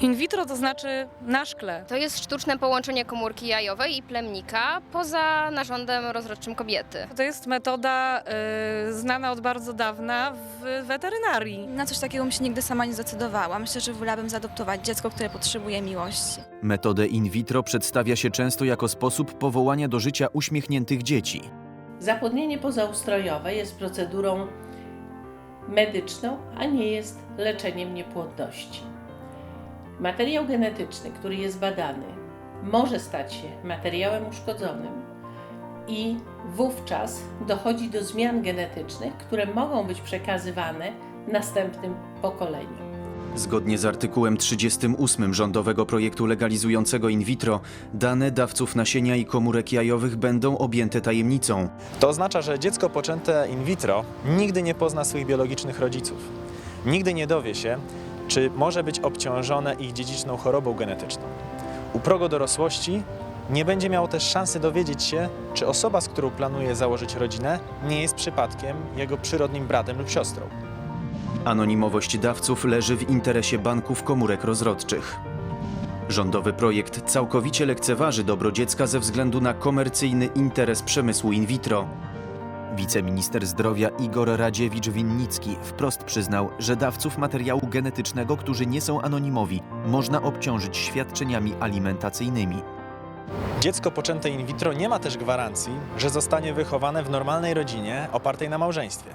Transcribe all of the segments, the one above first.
In vitro to znaczy na szkle. To jest sztuczne połączenie komórki jajowej i plemnika poza narządem rozrodczym kobiety. To jest metoda y, znana od bardzo dawna w weterynarii. Na coś takiego bym się nigdy sama nie zdecydowała. Myślę, że wolałabym zaadoptować dziecko, które potrzebuje miłości. Metodę in vitro przedstawia się często jako sposób powołania do życia uśmiechniętych dzieci. Zapłodnienie pozaustrojowe jest procedurą medyczną, a nie jest leczeniem niepłodności. Materiał genetyczny, który jest badany, może stać się materiałem uszkodzonym i wówczas dochodzi do zmian genetycznych, które mogą być przekazywane następnym pokoleniom. Zgodnie z artykułem 38 rządowego projektu legalizującego in vitro, dane dawców nasienia i komórek jajowych będą objęte tajemnicą. To oznacza, że dziecko poczęte in vitro nigdy nie pozna swoich biologicznych rodziców. Nigdy nie dowie się, czy może być obciążone ich dziedziczną chorobą genetyczną. U progu dorosłości nie będzie miało też szansy dowiedzieć się, czy osoba, z którą planuje założyć rodzinę, nie jest przypadkiem jego przyrodnim bratem lub siostrą. Anonimowość dawców leży w interesie banków komórek rozrodczych. Rządowy projekt całkowicie lekceważy dobro dziecka ze względu na komercyjny interes przemysłu in vitro. Wiceminister zdrowia Igor Radziewicz-Winnicki wprost przyznał, że dawców materiału genetycznego, którzy nie są anonimowi, można obciążyć świadczeniami alimentacyjnymi. Dziecko poczęte in vitro nie ma też gwarancji, że zostanie wychowane w normalnej rodzinie opartej na małżeństwie.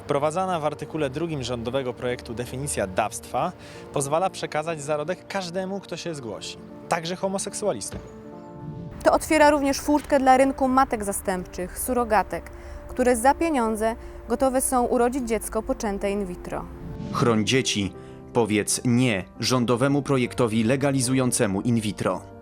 Wprowadzana w artykule drugim rządowego projektu definicja dawstwa pozwala przekazać zarodek każdemu, kto się zgłosi, także homoseksualistom. To otwiera również furtkę dla rynku matek zastępczych, surogatek, które za pieniądze gotowe są urodzić dziecko poczęte in vitro. Chroń dzieci, powiedz nie rządowemu projektowi legalizującemu in vitro.